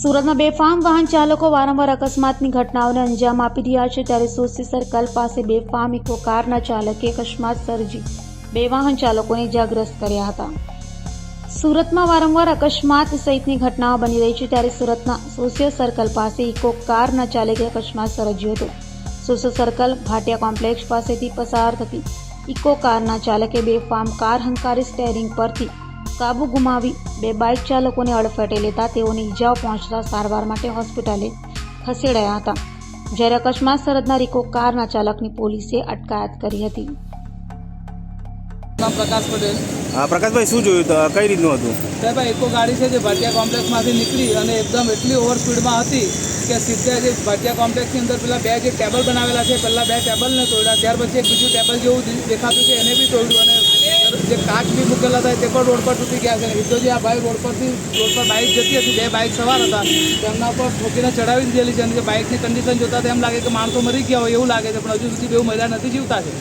સુરતમાં બેફામ વાહન ચાલકો વારંવાર અકસ્માતની ઘટનાઓને અંજામ આપી રહ્યા છે ત્યારે સોસી સર્કલ પાસે બેફામ ઇકો કારના ચાલકે અકસ્માત સર્જી બે વાહન ચાલકોને ઇજાગ્રસ્ત કર્યા હતા. સુરતમાં વારંવાર અકસ્માત સહિતની ઘટનાઓ બની રહી છે ત્યારે સુરતના સોશિયલ સર્કલ પાસે ઇકો કારના ચાલકે અકસ્માત સર્જ્યો હતો. સોશિયલ સર્કલ ભાટિયા કોમ્પ્લેક્સ પાસેથી પસાર થતી ઇકો કારના ચાલકે બેફામ કાર હંકારી સ્ટેરિંગ પરથી કાબુ ગુમાવી બે બાઇક ચાલકોને અડફેટે લેતા તેઓને ઈજાઓ પહોંચતા સારવાર માટે હોસ્પિટલે ખસેડાયા હતા. જ્યારે અકસ્માત સરહદના રિકો કારના ચાલકની પોલીસે અટકાયત કરી હતી. નામ પ્રકાશ પટેલ. હા પ્રકાશભાઈ શું જોયું? કઈ રીતનું હતું? સાહેબ એકો ગાડી છે જે ભાટિયા કોમ્પ્લેક્સમાંથી નીકળી અને એકદમ એટલી ઓવર સ્પીડમાં હતી કે સીધા જે ભાટિયા કોમ્પ્લેક્સની અંદર પેલા બે જે ટેબલ બનાવેલા છે પહેલાં બે ટેબલને તોડ્યા ત્યાર પછી એક બીજું ટેબલ જેવું દેખાતું છે એને બી તોડ્યું અને જે કાચ બી મૂકેલા હતા તે પણ રોડ પર તૂટી ગયા છે. અને સીધો જે આ ભાઈ રોડ પરથી, રોડ પર બાઇક જતી હતી, બે બાઇક સવાર હતા તેમના પર ઠોકીને ચડાવી દીધેલી છે. અને જે બાઇકની કન્ડિશન જોતા એમ લાગે કે માણસો મરી ગયા હોય એવું લાગે છે, પણ હજુ સુધી બહુ મહિલા નથી જીવતા છે.